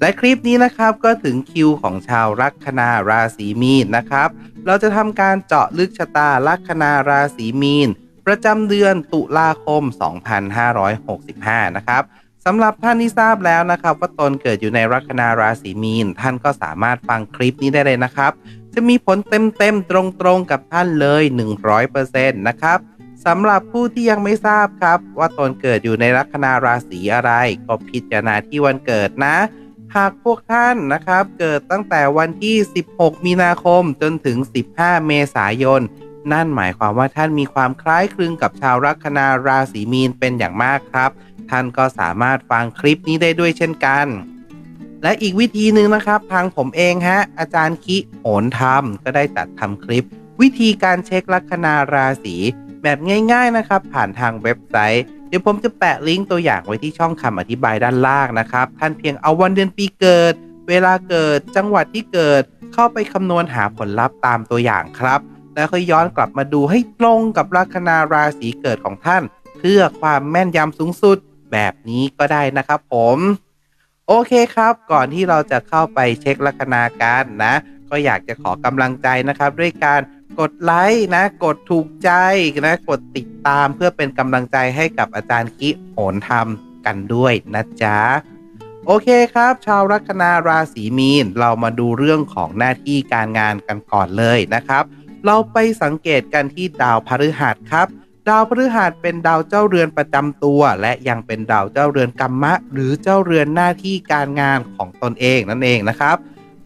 และคลิปนี้นะครับก็ถึงคิวของชาวลัคนาราศีมีนนะครับ เราจะทำการเจาะลึกชะตาลัคนาราศีมีน ประจำเดือนตุลาคม 2565 นะครับสำหรับท่านที่ทราบแล้วนะครับ ว่าตนเกิดอยู่ในลัคนาราศีมีน ท่านก็สามารถฟังคลิปนี้ได้เลยนะครับ จะมีผลเต็มๆตรงๆกับท่านเลย 100%นะครับสำหรับผู้ที่ยังไม่ทราบครับ ว่าตนเกิดอยู่ในลัคนาราศีอะไร ก็พิจารณาที่วันเกิดนะ หากพวกท่านนะครับ เกิดตั้งแต่วันที่ 16 มีนาคมจนถึง 15 เมษายน นั่นหมายความว่าท่านมีความคล้ายคลึงกับชาวลัคนาราศีมีนเป็นอย่างมากครับ ท่านก็สามารถฟังคลิปนี้ได้ด้วยเช่นกัน และอีกวิธีหนึ่งนะครับ ทางผมเองฮะ อาจารย์คิโหนธรรมก็ได้จัดทำคลิป วิธีการเช็คลัคนาราศีแบบง่าย ๆนะครับ ผ่านทางเว็บไซต์ เดี๋ยวผมจะแปะลิงก์ตัวอย่างไว้ที่ช่องคำอธิบายด้านล่างนะครับ ท่านเพียงเอาวันเดือนปีเกิด เวลาเกิด จังหวัดที่เกิด เข้าไปคำนวณหาผลลัพธ์ตามตัวอย่างครับ แล้วค่อยย้อนกลับมาดูให้ตรงกับลัคนาราศีเกิดของท่าน เพื่อความแม่นยำสูงสุดแบบนี้ก็ได้นะครับผมโอเคครับ ก่อนที่เราจะเข้าไปเช็คลัคนาการนะ ก็อยากจะขอกำลังใจนะครับ ด้วยการ กดไลค์นะ กดถูกใจนะ กดติดตามเพื่อเป็นกำลังใจให้กับอาจารย์คิโหนธรรมกันด้วยนะจ๊ะ โอเคครับ ชาวลัคนาราศีมีน เรามาดูเรื่องของหน้าที่การงานกันก่อนเลยนะครับ เราไปสังเกตกันที่ดาวพฤหัสครับ ดาวพฤหัสเป็นดาวเจ้าเรือนประจำตัว และยังเป็นดาวเจ้าเรือนกรรมะ หรือเจ้าเรือนหน้าที่การงานของตนเองนั่นเองนะครับ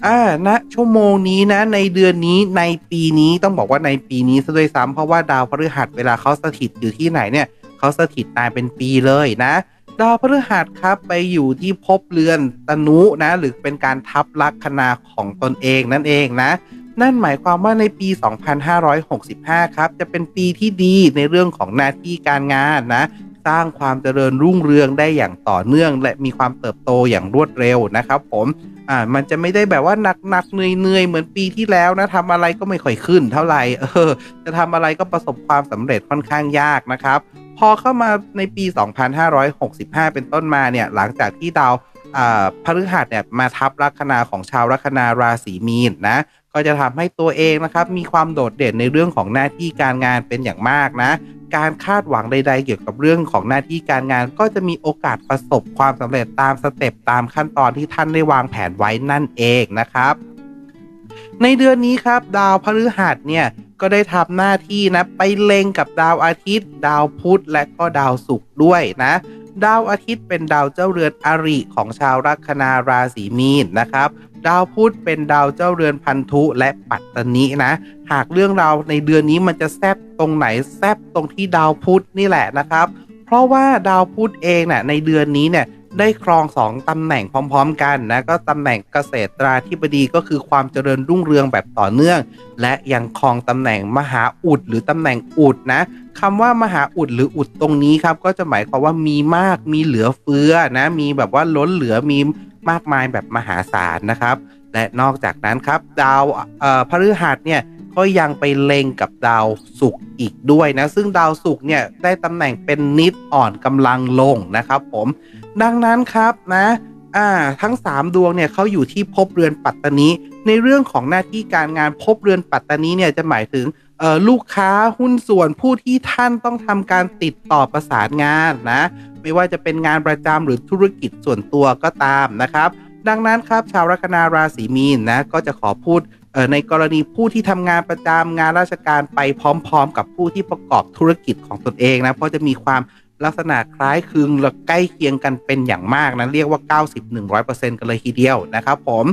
อ่าณชั่วโมงนี้นะ ในเดือนนี้ในปีนี้ต้องบอกว่าในปีนี้ซะด้วยซ้ำเพราะว่าดาวพฤหัสเวลาเขาสถิตอยู่ที่ไหนเนี่ยเขาสถิตนานเป็นปีเลยนะ ดาวพฤหัสครับไปอยู่ที่ภพเรือนตนุนะ หรือเป็นการทับลักคนาของตนเองนั่นเองนะ นั่นหมายความว่าในปี 2565 ครับ จะเป็นปีที่ดีในเรื่องของหน้าที่การงานนะ สร้างความเจริญรุ่งเรืองได้อย่างต่อเนื่อง และมีความเติบโตอย่างรวดเร็วนะครับ ผมอ่ามันจะไม่ได้แบบว่าหนักหนักเหนื่อยเหนื่อยเหมือนปีที่แล้วนะทำอะไรก็ไม่ค่อยขึ้น เท่าไหร่เออจะทำอะไรก็ประสบความสำเร็จค่อนข้างยากนะครับ พอเข้ามาในปี 2565 เป็นต้นมาเนี่ยหลังจากที่ดาวอ่าพฤหัสเนี่ยมาทับลัคนาของชาวลัคนาราศีมีนนะก็จะทำให้ตัวเองนะครับมีความโดดเด่นในเรื่องของหน้าที่การงานเป็นอย่างมากนะ การคาดหวังใด ๆ เกี่ยวกับเรื่องของหน้าที่การงาน ก็จะมีโอกาสประสบความสำเร็จตามสเต็ปตามขั้นตอนที่ท่านได้วางแผนไว้นั่นเองนะครับ ในเดือนนี้ครับ ดาวพฤหัสเนี่ยก็ได้ทำหน้าที่นะไปเล็งกับดาวอาทิตย์ ดาวพุธและก็ดาวศุกร์ด้วยนะ ดาวอาทิตย์เป็นดาวเจ้าเรือนอริของชาวลัคนาราศีมีนนะครับ ดาวพุธเป็นดาวเจ้าเรือนพันธุและปัตตนินะ หากเรื่องราวในเดือนนี้มันจะแซบตรงไหนแซบตรงที่ดาวพุธนี่แหละนะครับ เพราะว่าดาวพุธเองน่ะในเดือนนี้เนี่ย ได้ครองสองตำแหน่งพร้อม ๆ กันนะก็ตำแหน่งเกษตราธิบดีก็คือความเจริญรุ่งเรืองแบบต่อเนื่อง และยังครองตำแหน่งมหาอุดหรือตำแหน่งอุดนะคำว่ามหาอุดหรืออุดตรงนี้ครับก็จะหมายความว่ามีมากมีเหลือเฟือนะมีแบบว่าล้นเหลือมีมากมายแบบมหาศาลนะครับและนอกจากนั้นครับดาวพฤหัสเนี่ยก็ยังไปเล็งกับดาวศุกร์อีกด้วยนะซึ่งดาวศุกร์เนี่ยได้ตำแหน่งเป็นนิดอ่อนกำลังลงนะครับผม ดังนั้นครับนะอ่าทั้ง 3 ดวงเนี่ยเขาอยู่ที่ภพเรือนปัตตานีในเรื่องของหน้าที่การงานภพเรือนปัตตานีเนี่ยจะหมายถึงลูกค้าหุ้นส่วนผู้ที่ท่านต้องทำการติดต่อประสานงานนะ ไม่ว่าจะเป็นงานประจำหรือธุรกิจส่วนตัวก็ตามนะครับ ดังนั้นครับชาวลัคนาราศีมีนนะก็จะขอพูดในกรณีผู้ที่ทำงานประจำงานราชการไปพร้อม ๆ กับผู้ที่ประกอบธุรกิจของตนเองนะเพราะจะมีความ ลักษณะคล้ายคลึงและใกล้เคียงกันเป็นอย่างมากนะเรียกว่า 90-100%กันเลยทีเดียวนะครับผม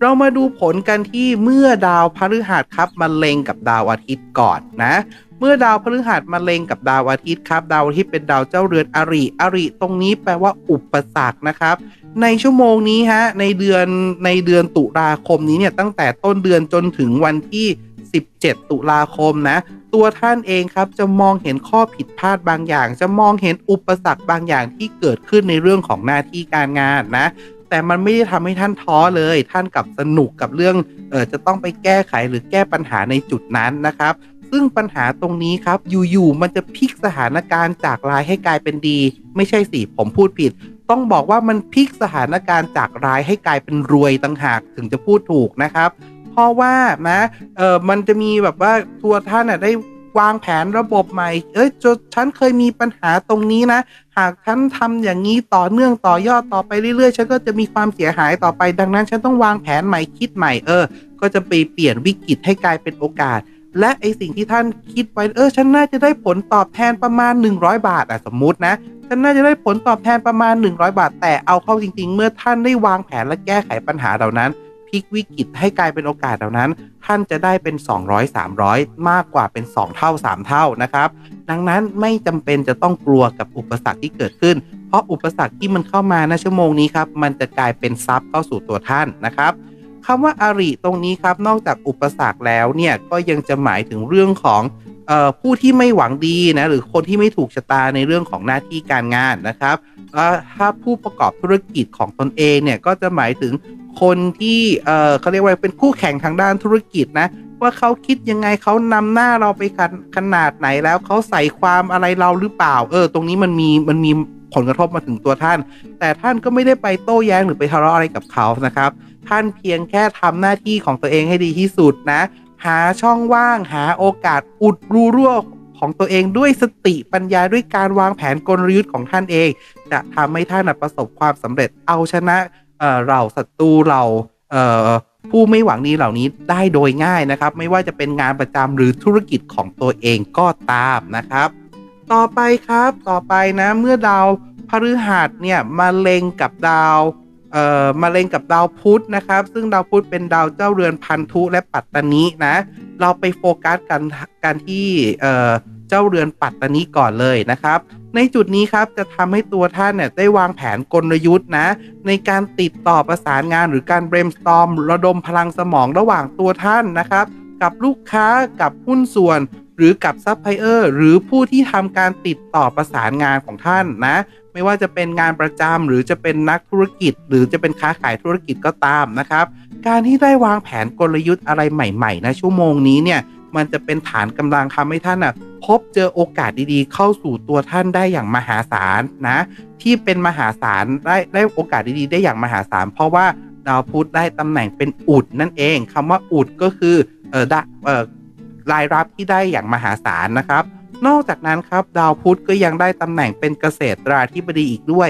เรามาดูผลกันที่เมื่อดาวพฤหัสครับมาเล็งกับดาวอาทิตย์ก่อนนะ เมื่อดาวพฤหัสมาเล็งกับดาวอาทิตย์ครับ ดาวอาทิตย์เป็นดาวเจ้าเรือนอริอริตรงนี้แปลว่าอุปสรรคนะครับ ในชั่วโมงนี้ฮะในเดือนในเดือนตุลาคมนี้เนี่ยตั้งแต่ต้นเดือนจนถึงวันที่ 17 ตุลาคมนะ ตัวท่านเองครับจะมองเห็นข้อผิดพลาดบางอย่าง จะมองเห็นอุปสรรคบางอย่างที่เกิดขึ้นในเรื่องของหน้าที่การงานนะ แต่มันไม่ได้ทำให้ท่านท้อเลย ท่านกลับสนุกกับเรื่องเออจะต้องไปแก้ไขหรือแก้ปัญหาในจุดนั้นนะครับ ซึ่งปัญหาตรงนี้ครับอยู่ๆมันจะพลิกสถานการณ์จากร้ายให้กลายเป็นดี ไม่ใช่สิผมพูดผิดต้องบอกว่ามันพลิกสถานการณ์จากร้ายให้กลายเป็นรวยต่างหากถึงจะพูดถูกนะครับ ราะว่านะเออมันจะมีแบบว่าตัวท่านน่ะได้วางแผนระบบใหม่ เอ้ยจฉันเคยมีปัญหาตรงนี้นะ หากฉันทำอย่างนี้ต่อเนื่องต่อยอดต่อไปเรื่อยๆ ฉันก็จะมีความเสียหายต่อไป ดังนั้น ฉันต้องวางแผนใหม่คิดใหม่ เออ ก็จะไปเปลี่ยนวิกฤตให้กลายเป็นโอกาส และไอสิ่งที่ท่านคิดไว้ เออ ฉันน่าจะได้ผลตอบแทนประมาณ 100 บาทอะสมมุตินะ ฉันน่าจะได้ผลตอบแทนประมาณ 100 บาท แต่เอาเข้าจริง ๆ เมื่อท่านได้วางแผนและแก้ไขปัญหาเหล่านั้น พลิกวิกฤตให้กลายเป็นโอกาสเหล่านั้น ท่านจะได้เป็น 200 300 มากกว่าเป็น 2 เท่า 3 เท่านะครับ ดังนั้นไม่จำเป็นจะต้องกลัวกับอุปสรรคที่เกิดขึ้น เพราะอุปสรรคที่มันเข้ามาในชั่วโมงนี้ครับ มันจะกลายเป็นทรัพย์เข้าสู่ตัวท่านนะครับ คำว่าอาริตรงนี้ครับ นอกจากอุปสรรคแล้วเนี่ยก็ยังจะหมายถึงเรื่องของออผู้ที่ไม่หวังดีนะหรือคนที่ไม่ถูกชะตาในเรื่องของหน้าที่การงานนะครับถ้าผู้ประกอบธุรกิจของตนเองเนี่ยก็จะหมายถึงคนที่เขาเรียกว่าเป็นคู่แข่งทางด้านธุรกิจนะว่าเขาคิดยังไงเขานำหน้าเราไปขขนาดไหนแล้วเขาใส่ความอะไรเราหรือเปล่า เออ ตรงนี้มันมีมันมี ผลกระทบมาถึงตัวท่าน แต่ท่านก็ไม่ได้ไปโต้แย้งหรือไปทะเลาะอะไรกับเขานะครับ ท่านเพียงแค่ทำหน้าที่ของตัวเองให้ดีที่สุดนะ หาช่องว่าง หาโอกาสอุดรูรั่วของตัวเองด้วยสติปัญญาด้วยการวางแผนกลยุทธ์ของท่านเอง จะทำให้ท่านประสบความสำเร็จเอาชนะเราศัตรูเราผู้ไม่หวังดีเหล่านี้ได้โดยง่ายนะครับ ไม่ว่าจะเป็นงานประจำหรือธุรกิจของตัวเองก็ตามนะครับ ต่อไปครับต่อไปนะเมื่อดาวพฤหัสเนี่ยมาเล็งกับดาวเอ่อมาเล็งกับดาวพุธนะครับ ซึ่งดาวพุธเป็นดาวเจ้าเรือนพันธุและปัตตานีนะ เราไปโฟกัสกันกันที่เอ่อเจ้าเรือนปัตตานีก่อนเลยนะครับ ในจุดนี้ครับจะทำให้ตัวท่านเนี่ยได้วางแผนกลยุทธ์นะ ในการติดต่อประสานงานหรือการ brainstorm ระดมพลังสมองระหว่างตัวท่านนะครับ กับลูกค้ากับหุ้นส่วน หรือกับซัพพลายเออร์หรือผู้ที่ทำการติดต่อประสานงานของท่านนะ ไม่ว่าจะเป็นงานประจำหรือจะเป็นนักธุรกิจ หรือจะเป็นค้าขายธุรกิจก็ตามนะครับ การที่ได้วางแผนกลยุทธ์อะไรใหม่ๆนะชั่วโมงนี้เนี่ยมันจะเป็นฐานกำลังทำให้ท่านอะพบเจอโอกาสดีๆ เข้าสู่ตัวท่านได้อย่างมหาศาลนะ ที่เป็นมหาศาลได้ได้โอกาสดีๆ ได้อย่างมหาศาลเพราะว่าดาวพุธได้ตำแหน่งเป็นอุดนั่นเองคำว่าอุดก็คือเออได้เออ รายรับที่ได้อย่างมหาศาลนะครับ นอกจากนั้นครับดาวพุธก็ยังได้ตำแหน่งเป็นเกษตราธิบดีอีกด้วย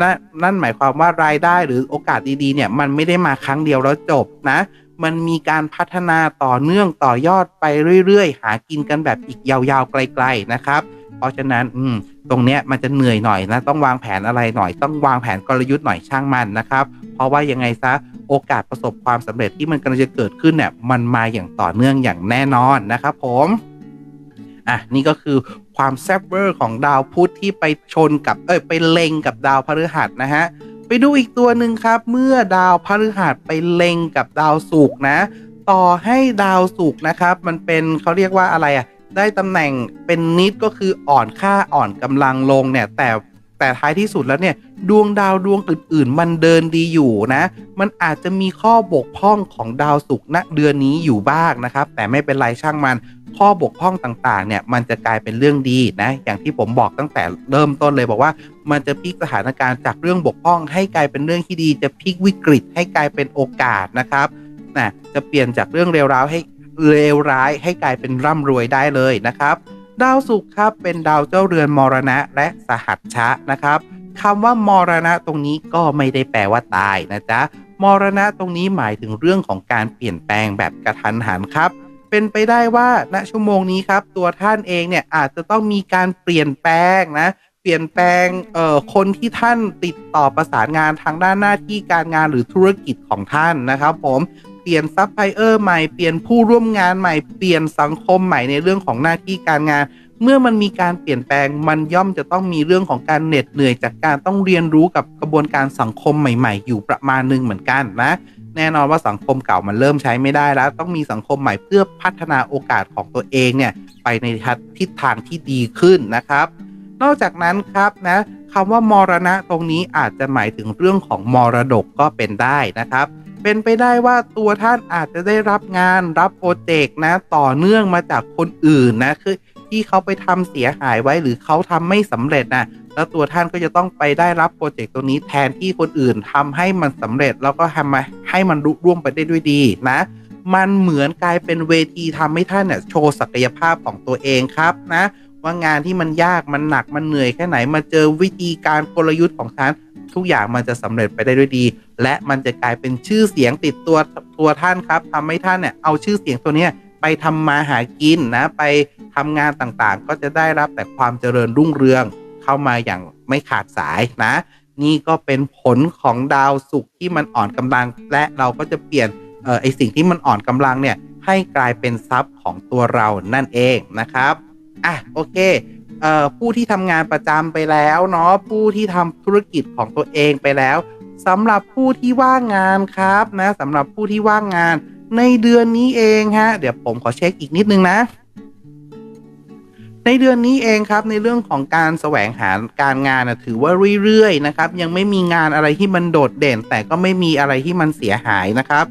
นนั่นหมายความว่ารายได้หรือโอกาสดีๆเนี่ยมันไม่ได้มาครั้งเดียวแล้วจบนะ มันมีการพัฒนาต่อเนื่องต่อยอดไปเรื่อยๆ หากินกันแบบอีกยาวๆไกล ๆนะครับ เพราะฉะนั้นอืมตรงเนี้ยมันจะเหนื่อยหน่อยนะต้องวางแผนอะไรหน่อย ต้องวางแผนกลยุทธ์หน่อยช่างมันนะครับ เพราะว่ายังไงซะโอกาสประสบความสำเร็จที่มันกำลังจะเกิดขึ้นเนี่ยมันมาอย่างต่อเนื่องอย่างแน่นอนนะครับผมอะนี่ก็คือความแซบเวอร์ของดาวพุธที่ไปชนกับเอ้ยไปเล็งกับดาวพฤหัสนะฮะไปดูอีกตัวหนึ่งครับ เมื่อดาวพฤหัสไปเล็งกับดาวศุกร์นะ ต่อให้ดาวศุกร์นะครับ มันเป็นเขาเรียกว่าอะไรอะ ได้ตำแหน่งเป็นนิดก็คืออ่อนค่าอ่อนกำลังลงเนี่ยแต่แต่ท้ายที่สุดแล้วเนี่ยดวงดาวดวงอื่น ๆ มันเดินดีอยู่นะ มันอาจจะมีข้อบกพร่องของดาวศุกร์ณเดือนนี้อยู่บ้างนะครับ แต่ไม่เป็นไรช่างมัน ข้อบกพร่องต่าง ๆ เนี่ยมันจะกลายเป็นเรื่องดีนะ อย่างที่ผมบอกตั้งแต่เริ่มต้นเลยบอกว่า มันจะพลิกสถานการณ์จากเรื่องบกพร่อง ให้กลายเป็นเรื่องที่ดี จะพลิกวิกฤตให้กลายเป็นโอกาสนะครับนะจะเปลี่ยนจากเรื่องเลวร้ายให้ เลวร้ายให้กลายเป็นร่ำรวยได้เลยนะครับ ดาวศุกร์ครับเป็นดาวเจ้าเรือนมรณะและสหัชชะนะครับคำว่ามรณะตรงนี้ก็ไม่ได้แปลว่าตายนะจ๊ะมรณะตรงนี้หมายถึงเรื่องของการเปลี่ยนแปลงแบบกระทันหันครับ เป็นไปได้ว่าณชั่วโมงนี้ครับ ตัวท่านเองเนี่ยอาจจะต้องมีการเปลี่ยนแปลงนะเปลี่ยนแปลงเอ่อคนที่ท่านติดต่อประสานงานทางด้านหน้าที่การงานหรือธุรกิจของท่านนะครับ ผม ปลี่ยนซัพพลายเออร์ใหม่เปลี่ยนผู้ร่วมงานใหม่เปลี่ยนสังคมใหม่ในเรื่องของหน้าที่การงาน เมื่อมันมีการเปลี่ยนแปลงมันย่อมจะต้องมีเรื่องของการเหน็ดเหนื่อยจากการต้องเรียนรู้กับกระบวนการสังคมใหม่ ๆ อยู่ประมาณหนึ่งเหมือนกันนะแน่นอนว่าสังคมเก่ามันเริ่มใช้ไม่ได้แล้ว ต้องมีสังคมใหม่เพื่อพัฒนาโอกาสของตัวเองเนี่ยไปในทิศทางที่ดีขึ้นนะครับ นอกจากนั้นครับนะคำว่ามรณะตรงนี้อาจจะหมายถึงเรื่องของมรดกก็เป็นได้นะครับ เป็นไปได้ว่าตัวท่านอาจจะได้รับงานรับโปรเจกต์นะ ต่อเนื่องมาจากคนอื่นนะคือที่เขาไปทำเสียหายไว้หรือเขาทำไม่สำเร็จนะแล้วตัวท่านก็จะต้องไปได้รับโปรเจกต์ตัวนี้แทนที่คนอื่นทำให้มันสำเร็จแล้วก็ทำมาให้มันรุร่วงไปได้ด้วยดีนะ มันเหมือนกลายเป็นเวทีทำให้ท่านเนี่ยโชว์ศักยภาพของตัวเองครับนะ ว่างานที่มันยากมันหนักมันเหนื่อยแค่ไหนมาเจอวิธีการกลยุทธ์ของท่าน ทุกอย่างมันจะสำเร็จไปได้ด้วยดี และมันจะกลายเป็นชื่อเสียงติดตัวตัวท่านครับทำให้ท่านเนี่ยเอาชื่อเสียงตัวเนี้ยไปทำมาหากินนะ ไปทำงานต่างๆ ก็จะได้รับแต่ความเจริญรุ่งเรืองเข้ามาอย่างไม่ขาดสายนะ นี่ก็เป็นผลของดาวศุกร์ที่มันอ่อนกำลัง และเราก็จะเปลี่ยนออไอสิ่งที่มันอ่อนกำลังเนี่ยให้กลายเป็นทรัพย์ของตัวเรานั่นเองนะครับอะโอเค ผู้ที่ทำงานประจำไปแล้วเนาะผู้ที่ทำธุรกิจของตัวเองไปแล้วสำหรับผู้ที่ว่างงานครับนะสำหรับผู้ที่ว่างงานในเดือนนี้เองฮะ เดี๋ยวผมขอเช็คอีกนิดนึงนะ ในเดือนนี้เองครับในเรื่องของการแสวงหาการงานนะถือว่าเรื่อยๆนะครับยังไม่มีงานอะไรที่มันโดดเด่น แต่ก็ไม่มีอะไรที่มันเสียหายนะครับ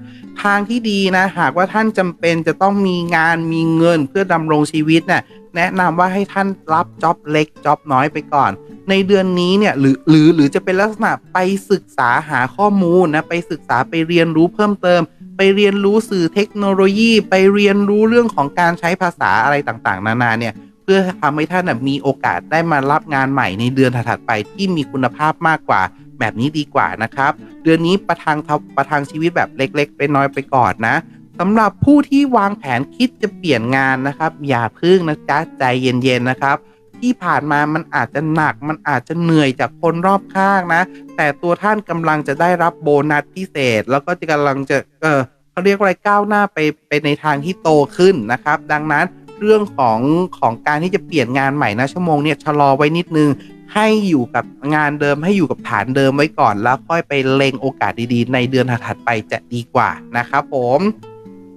ทางที่ดีนะหากว่าท่านจำเป็นจะต้องมีงานมีเงินเพื่อดำรงชีวิตเนะ่ยแนะนำว่าให้ท่านรับจ็อบเล็กจ็อบน้อยไปก่อน ในเดือนนี้เนี่ยหรือหรือหรือจะเป็นลักษณะไปศึกษาหาข้อมูลนะไปศึกษาไปเรียนรู้เพิ่มเติม ไปเรียนรู้สื่อเทคโนโลยี ไปเรียนรู้เรื่องของการใช้ภาษาอะไรต่างๆ นานาเนี่ย พื่อทำให้ท่านมีโอกาสได้มารับงานใหม่ในเดือนถัดไปที่มีคุณภาพมากกว่า แบบนี้ดีกว่านะครับ เดือนนี้ประทังประทังชีวิตแบบเล็กๆ ไปน้อยไปก่อนนะสำหรับผู้ที่วางแผนคิดจะเปลี่ยนงานนะครับ อย่าพึ่งนะจ๊ะใจเย็นๆนะครับที่ผ่านมามันอาจจะหนัก มันอาจจะเหนื่อยจากคนรอบข้างนะ แต่ตัวท่านกำลังจะได้รับโบนัสพิเศษ แล้วก็จะกำลังจะ เออเขาเรียกว่าอะไรก้าวหน้าไปไปในทางที่โตขึ้นนะครับ ดังนั้น เรื่องของของการที่จะเปลี่ยนงานใหม่นะชั่วโมงเนี่ยชะลอไว้นิดนึงให้อยู่กับงานเดิมให้อยู่กับฐานเดิมไว้ก่อน แล้วค่อยไปเล็งโอกาสดีๆ ในเดือนถัดไปจะดีกว่านะครับผม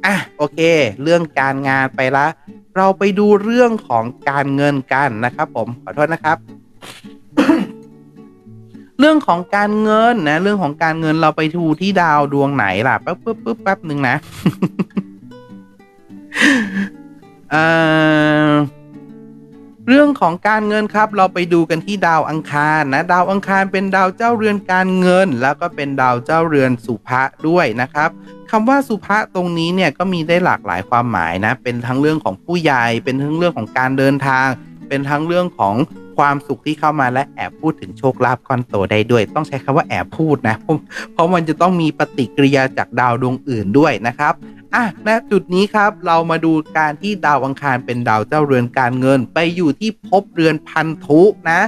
อะโอเค เรื่องการงานไปละ เราไปดูเรื่องของการเงินกันนะครับ ผมขอโทษนะครับ เรื่องของการเงินนะ เรื่องของการเงินเราไปดูที่ดาวดวงไหนล่ะแป๊บปึ๊บปึ๊บแป๊บหนึ่งนะ เรื่องของการเงินครับ เราไปดูกันที่ดาวอังคารนะ ดาวอังคารเป็นดาวเจ้าเรือนการเงิน แล้วก็เป็นดาวเจ้าเรือนสุภะด้วยนะครับคำว่าสุภะตรงนี้เนี่ยก็มีได้หลากหลายความหมายนะ เป็นทั้งเรื่องของผู้ใหญ่ เป็นทั้งเรื่องของการเดินทาง เป็นทั้งเรื่องของความสุขที่เข้ามาและแอบพูดถึงโชคลาภก้อนโตได้ด้วย ต้องใช้คำว่าแอบพูดนะเพราะมันจะต้องมีปฏิกิริยาจากดาวดวงอื่นด้วยนะครับ อะณจุดนี้ครับเรามาดูการที่ดาวอังคารเป็นดาวเจ้าเรือนการเงิน ไปอยู่ที่ภพเรือนพันธุนะ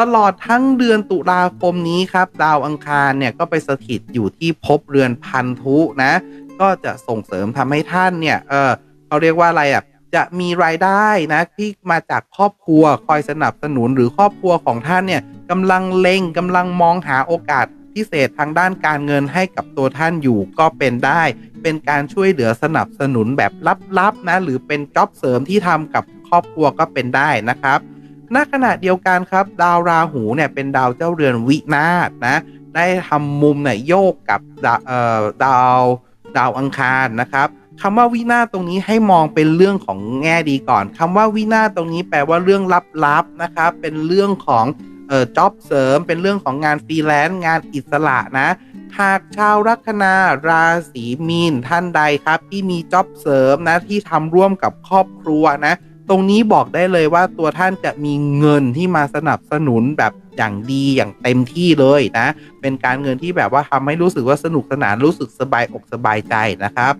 ตลอดทั้งเดือนตุลาคมนี้ครับ ดาวอังคารเนี่ยก็ไปสถิตอยู่ที่ภพเรือนพันธุนะ ก็จะส่งเสริมทำให้ท่านเนี่ยเออเขาเรียกว่าอะไรอะจะมีรายได้นะที่มาจากครอบครัวคอยสนับสนุนหรือครอบครัวของท่านเนี่ยกำลังเล็งกำลังมองหาโอกาส พิเศษทางด้านการเงินให้กับตัวท่านอยู่ก็เป็นได้ เป็นการช่วยเหลือสนับสนุนแบบลับๆนะหรือเป็นจ็อบเสริมที่ทำกับครอบครัวก็เป็นได้นะครับณขณะเดียวกันครับ ดาวราหูเนี่ยเป็นดาวเจ้าเรือนวินาศนะได้ทำมุมเนี่ยโยกกับดาวดาวดาวอังคารนะครับคำว่าวินาศตรงนี้ให้มองเป็นเรื่องของแง่ดีก่อนคำว่าวินาศตรงนี้แปลว่าเรื่องลับๆนะครับ เป็นเรื่องของ เอ่อจ็อบเสริมเป็นเรื่องของงานฟรีแลนซ์งานอิสระนะหากชาวลัคนาราศีมีนท่านใดครับ ที่มีจ็อบเสริมนะที่ทำร่วมกับครอบครัวนะ ตรงนี้บอกได้เลยว่าตัวท่านจะมีเงินที่มาสนับสนุนแบบอย่างดีอย่างเต็มที่เลยนะ เป็นการเงินที่แบบว่าทำให้รู้สึกว่าสนุกสนานรู้สึกสบายอกสบายใจนะครับ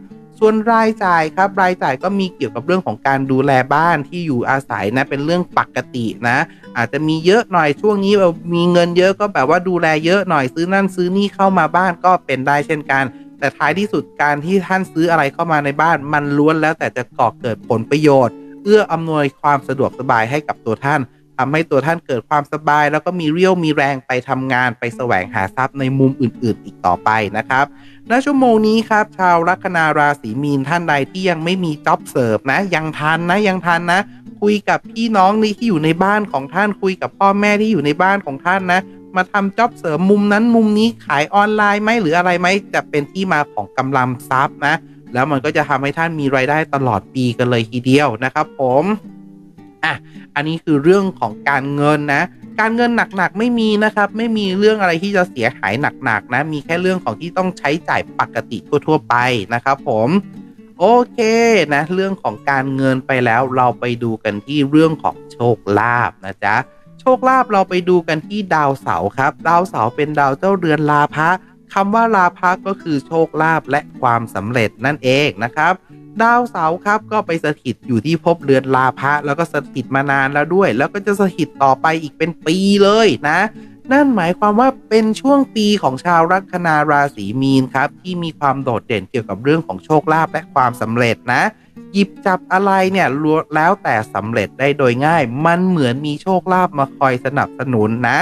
ส่วนรายจ่ายครับรายจ่ายก็มีเกี่ยวกับเรื่องของการดูแลบ้านที่อยู่อาศัยนะเป็นเรื่องปกตินะ อาจจะมีเยอะหน่อยช่วงนี้เรามีเงินเยอะก็แบบว่าดูแลเยอะหน่อยซื้อนั่นซื้อนี่เข้ามาบ้านก็เป็นได้เช่นกัน แต่ท้ายที่สุดการที่ท่านซื้ออะไรเข้ามาในบ้าน มันล้วนแล้วแต่จะก่อเกิดผลประโยชน์ เอื้ออำนวยความสะดวกสบายให้กับตัวท่าน ทำให้ตัวท่านเกิดความสบาย แล้วก็มีเรี่ยวมีแรงไปทำงานไปแสวงหาทรัพย์ในมุมอื่น ๆ อีกต่อไปนะครับณชั่วโมงนี้ครับชาวลัคนาราศีมีนท่านใดที่ยังไม่มีจ็อบเสิร์ฟนะ ยังทันนะยังทันนะ คุยกับพี่น้องนี่ที่อยู่ในบ้านของท่านคุยกับพ่อแม่ที่อยู่ในบ้านของท่านนะ มาทำจ็อบเสริมมุมนั้นมุมนี้ขายออนไลน์ไหมหรืออะไรไหมจะเป็นที่มาของกำลังทรัพย์นะ แล้วมันก็จะทำให้ท่านมีรายได้ตลอดปีกันเลยทีเดียวนะครับผม อะอันนี้คือเรื่องของการเงินนะ การเงินหนักๆไม่มีนะครับ ไม่มีเรื่องอะไรที่จะเสียหายหนักๆนะ มีแค่เรื่องของที่ต้องใช้จ่ายปกติทั่วๆไปนะครับผมโอเคนะเรื่องของการเงินไปแล้วเราไปดูกันที่เรื่องของโชคลาภนะจ๊ะโชคลาภเราไปดูกันที่ดาวเสาร์ครับ ดาวเสาร์เป็นดาวเจ้าเรือนลาภะคำว่าลาภะก็คือโชคลาภและความสำเร็จนั่นเองนะครับ ดาวเสาร์ครับก็ไปสถิตอยู่ที่ภพเรือนลาภะแล้วก็สถิตมานานแล้วด้วย แล้วก็จะสถิตต่อไปอีกเป็นปีเลยนะ นั่นหมายความว่าเป็นช่วงปีของชาวลัคนาราศีมีนครับ ที่มีความโดดเด่นเกี่ยวกับเรื่องของโชคลาภและความสำเร็จนะ หยิบจับอะไรเนี่ยล้วแล้วแต่สำเร็จได้โดยง่าย มันเหมือนมีโชคลาภมาคอยสนับสนุนนะ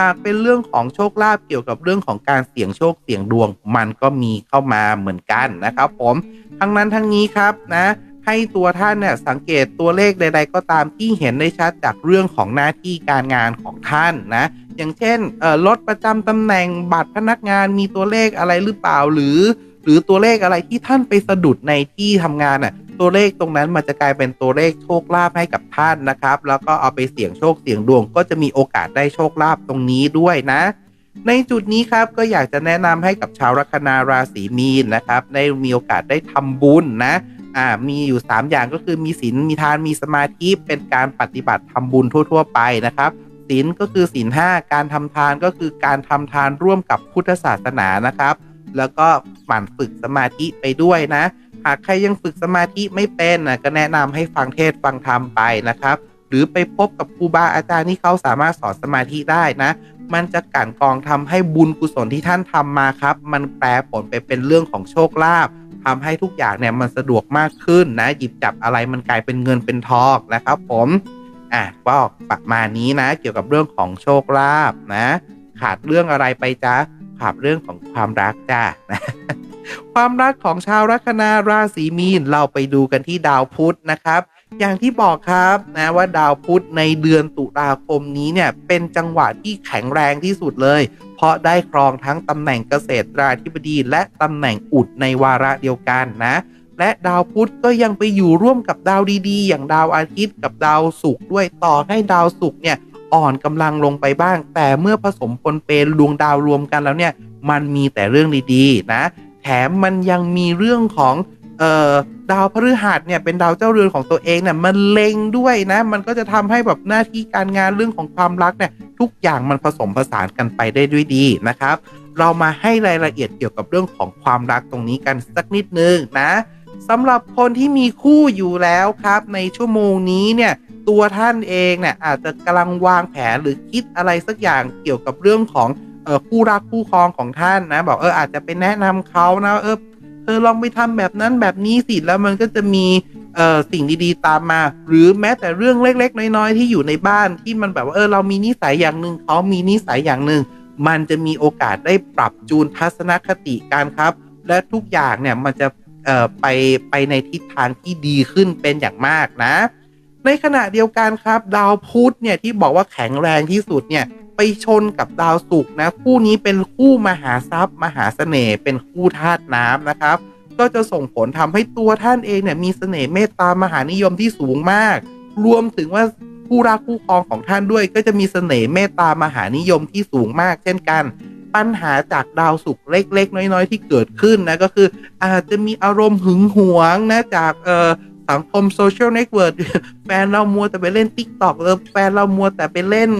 หากเป็นเรื่องของโชคลาภเกี่ยวกับเรื่องของการเสี่ยงโชคเสี่ยงดวง มันก็มีเข้ามาเหมือนกันนะครับผม ทั้งนั้นทั้งนี้ครับนะ ให้ตัวท่านเนี่ยสังเกตตัวเลขใด ๆ ก็ตามที่เห็นได้ชัดจากเรื่องของหน้าที่การงานของท่านนะ อย่างเช่นรถประจำตำแหน่งบัตรพนักงานมีตัวเลขอะไรหรือเปล่าหรือ หรือตัวเลขอะไรที่ท่านไปสะดุดในที่ทำงานน่ะตัวเลขตรงนั้นมันจะกลายเป็นตัวเลขโชคลาภให้กับท่านนะครับ แล้วก็เอาไปเสี่ยงโชคเสี่ยงดวงก็จะมีโอกาสได้โชคลาภตรงนี้ด้วยนะ ในจุดนี้ครับก็อยากจะแนะนำให้กับชาวลัคนาราศีมีนนะครับได้มีโอกาสได้ทำบุญนะอ่ามีอยู่ 3 อย่างก็คือมีศีลมีทานมีสมาธิเป็นการปฏิบัติทำบุญทั่ว ๆ ไปนะครับศีลก็คือศีลห้าการทำทานก็คือการทำทานร่วมกับพุทธศาสนานะครับ แล้วก็หมั่นฝึกสมาธิไปด้วยนะ หากใครยังฝึกสมาธิไม่เป็นนะก็แนะนำให้ฟังเทศฟังธรรมไปนะครับ หรือไปพบกับครูบาอาจารย์ที่เขาสามารถสอนสมาธิได้นะ มันจะกั่นกรองทำให้บุญกุศลที่ท่านทำมาครับ มันแปลผลไปเป็นเรื่องของโชคลาภทำให้ทุกอย่างเนี่ยมันสะดวกมากขึ้นนะ หยิบจับอะไรมันกลายเป็นเงินเป็นทองนะครับผมอะก็ประมาณนี้นะ เกี่ยวกับเรื่องของโชคลาภนะ ขาดเรื่องอะไรไปจ๊ะขาดเรื่องของความรักจ้านะความรักของชาวลัคนาราศีมีนเราไปดูกันที่ดาวพุธนะครับ อย่างที่บอกครับนะว่าดาวพุธในเดือนตุลาคมนี้เนี่ยเป็นจังหวะที่แข็งแรงที่สุดเลย เพราะได้ครองทั้งตำแหน่งเกษตราธิบดี และตำแหน่งอุดในวาระเดียวกันนะ และดาวพุธก็ยังไปอยู่ร่วมกับดาวดีๆ อย่างดาวอาทิตย์กับดาวศุกร์ด้วยต่อให้ดาวศุกร์เนี่ยอ่อนกำลังลงไปบ้าง แต่เมื่อผสมปนเปดวงดาวรวมกันแล้วเนี่ยมันมีแต่เรื่องดีๆนะ แถมมันยังมีเรื่องของ เอ่อดาวพฤหัสเนี่ยเป็นดาวเจ้าเรือนของตัวเองเนี่ยมันเล็งด้วยนะ มันก็จะทำให้แบบหน้าที่การงานเรื่องของความรักเนี่ยทุกอย่างมันผสมผสานกันไปได้ด้วยดีนะครับ เรามาให้รายละเอียดเกี่ยวกับเรื่องของความรักตรงนี้กันสักนิดนึงนะสำหรับคนที่มีคู่อยู่แล้วครับ ในชั่วโมงนี้เนี่ยตัวท่านเองเนี่ยอาจจะกำลังวางแผนหรือคิดอะไรสักอย่างเกี่ยวกับเรื่องของออคู่รักคู่ครองของท่านนะ บอกเอออาจจะไปแนะนำเขานะเออ อลองไปทำแบบนั้นแบบนี้สิแล้วมันก็จะมีเอ่อสิ่งดีๆตามมา หรือแม้แต่เรื่องเล็ก ๆ น้อยๆที่อยู่ในบ้านที่มันแบบว่าเออเรามีนิสัยอย่างหนึ่งเขามีนิสัยอย่างหนึ่งมันจะมีโอกาสได้ปรับจูนทัศนคติกันครับ และทุกอย่างเนี่ยมันจะเอ่อไปไปในทิศทางที่ดีขึ้นเป็นอย่างมากนะ ในขณะเดียวกันครับ ดาวพุธเนี่ยที่บอกว่าแข็งแรงที่สุดเนี่ย ไปชนกับดาวศุกร์นะ คู่นี้เป็นคู่มหาทรัพย์ มหาเสน่ห์เป็นคู่ธาตุน้ำนะครับ ก็จะส่งผลทำให้ตัวท่านเองเนี่ยมีเสน่ห์เมตตามหานิยมที่สูงมาก รวมถึงว่าคู่รักคู่ครองของท่านด้วย ก็จะมีเสน่ห์เมตตามหานิยมที่สูงมาก เช่นกัน ปัญหาจากดาวศุกร์เล็ก ๆ น้อยๆ ที่เกิดขึ้นนะก็คืออาจจะมีอารมณ์หึงหวงนะจากเอ่อสังคมโซเชียลเน็ตเวิร์กแฟนเรามัวแต่ไปเล่น t ิ k t o k เออแฟนเรามัวแต่ไปเล่น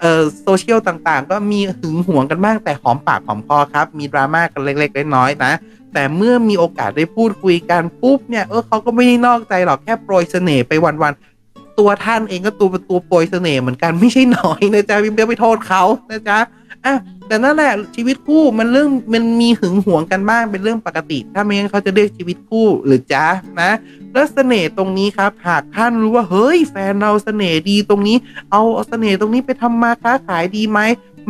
เอ่อโซเชียลต่างๆ ก็มีหึงหวงกันบ้างแต่หอมปากหอมคอครับ มีดราม่ากันเล็กๆน้อยๆนะ แต่เมื่อมีโอกาสได้พูดคุยกันปุ๊บเนี่ยเออเขาก็ไม่ได้นอกใจหรอกแค่โปรยเสน่ห์ไปวันๆตัวท่านเองก็ตัวเป็นตัวโปรยเสน่ห์เหมือนกันไม่ใช่น้อยนะจ๊ะพี่เบลไปโทษเขานะจ๊ะ อะแต่นั่นแหละชีวิตคู่มันเรื่องมันมีหึงหวงกันบ้างเป็นเรื่องปกติ ถ้าไม่งั้นเขาจะเรียกชีวิตคู่หรือจ๊ะนะแล้วเสน่ห์ตรงนี้ครับหากท่านรู้ว่าเฮ้ยแฟนเราเสน่ห์ดีตรงนี้ เอาเสน่ห์ตรงนี้ไปทำมาค้าขายดีไหม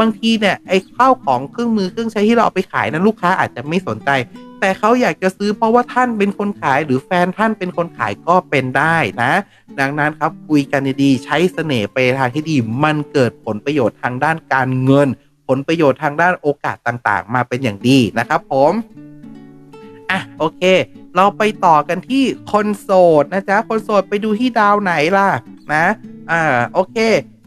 บางทีเนี่ยไอ้ข้าวของเครื่องมือเครื่องใช้ที่เราเอาไปขายนั้นลูกค้าอาจจะไม่สนใจ แต่เขาอยากจะซื้อเพราะว่าท่านเป็นคนขาย หรือแฟนท่านเป็นคนขายก็เป็นได้นะ ดังนั้นครับคุยกันดีๆใช้เสน่ห์ไปทางที่ดี มันเกิดผลประโยชน์ทางด้านการเงิน ผลประโยชน์ทางด้านโอกาสต่างๆ มาเป็นอย่างดีนะครับผมอะโอเค เราไปต่อกันที่คนโสดนะจ๊ะคนโสดไปดูที่ดาวไหนล่ะนะอ่าโอเค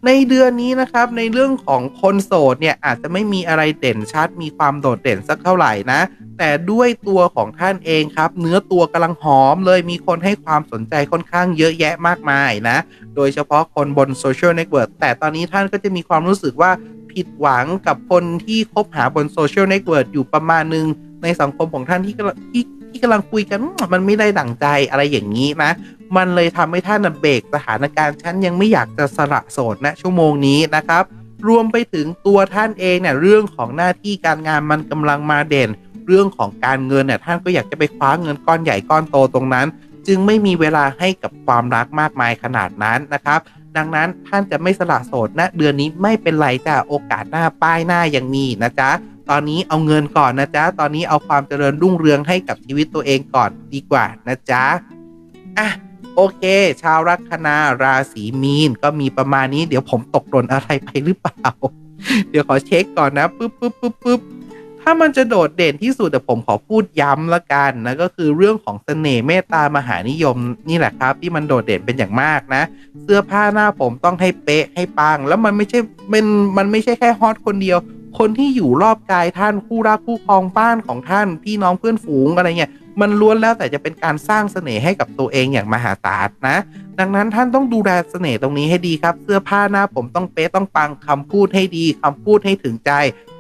ในเดือนนี้นะครับในเรื่องของคนโสดเนี่ยอาจจะไม่มีอะไรเด่นชัดมีความโดดเด่นสักเท่าไหร่นะ แต่ด้วยตัวของท่านเองครับ เนื้อตัวกำลังหอมเลยมีคนให้ความสนใจค่อนข้างเยอะแยะมากมายนะ โดยเฉพาะคนบนโซเชียลเน็ตเวิร์กแต่ตอนนี้ท่านก็จะมีความรู้สึกว่า ผิดหวังกับคนที่คบหาบนโซเชียลเน็ตเวิร์กอยู่ประมาณหนึง ในสังคมของท่านที่กำลังที่ที่กำลังคุยกันมันไม่ได้ดั่งใจอะไรอย่างนี้นะ มันเลยทำให้ท่านเบรกสถานการณ์ฉันยังไม่อยากจะสละโสดนะชั่วโมงนี้นะครับรวมไปถึงตัวท่านเองเนี่ยเรื่องของหน้าที่การงานมันกำลังมาเด่น เรื่องของการเงินเนี่ยท่านก็อยากจะไปคว้าเงินก้อนใหญ่ก้อนโตตรงนั้น จึงไม่มีเวลาให้กับความรักมากมายขนาดนั้นนะครับ ดังนั้นท่านจะไม่สละโสดนะ เดือนนี้ไม่เป็นไรจ้ะโอกาสหน้าป้ายหน้ายังมีนะจ๊ะตอนนี้เอาเงินก่อนนะจ๊ะตอนนี้เอาความเจริญรุ่งเรืองให้กับชีวิตตัวเองก่อนดีกว่านะจ๊ะอะโอเค ชาวลัคนาราศีมีนก็มีประมาณนี้ เดี๋ยวผมตกหล่นอะไรไปหรือเปล่า เดี๋ยวขอเช็คก่อนนะปึ๊บปึ๊บปึ๊บปึ๊บ ถ้ามันจะโดดเด่นที่สุดแต่ผมขอพูดย้ำละกันนะก็คือเรื่องของเสน่ห์เมตตามหานิยมนี่แหละครับ ที่มันโดดเด่นเป็นอย่างมากนะ เสื้อผ้าหน้าผมต้องให้เป๊ะให้ปัง แล้วมันไม่ใช่เป็นมันไม่ใช่แค่ฮอตคนเดียว คนที่อยู่รอบกายท่านคู่รักคู่ครองบ้านของท่าน พี่น้องเพื่อนฝูงอะไรเงี้ย มันล้วนแล้วแต่จะเป็นการสร้างเสน่ห์ให้กับตัวเองอย่างมหาศาลนะ ดังนั้นท่านต้องดูแลเสน่ห์ตรงนี้ให้ดีครับ เสื้อผ้าหน้าผมต้องเป๊ะต้องปังคำพูดให้ดีคำพูดให้ถึงใจ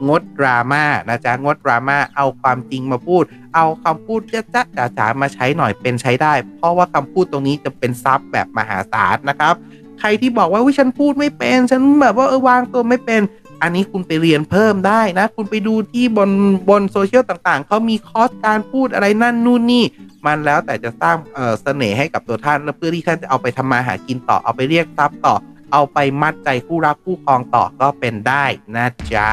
งดดราม่านะจ๊ะงดดราม่าเอาความจริงมาพูด เอาคำพูดจ๊ะจ๊ะจ๋าจ๋ามาใช้หน่อยเป็นใช้ได้ เพราะว่าคำพูดตรงนี้จะเป็นทรัพย์แบบมหาศาลนะครับ ใครที่บอกว่าวิฉันพูดไม่เป็น ฉันแบบว่าเออวางตัวไม่เป็น อันนี้คุณไปเรียนเพิ่มได้นะ คุณไปดูที่บนบนโซเชียลต่างๆ เขามีคอร์สการพูดอะไรนั่นนู่นนี่ มันแล้วแต่จะสร้างเอ่อเสน่ห์ให้กับตัวท่าน แล้วเพื่อที่ท่านจะเอาไปทำมาหากินต่อ เอาไปเรียกทรัพย์ต่อ เอาไปมัดใจคู่รักคู่ครองต่อก็เป็นได้นะจ๊ะ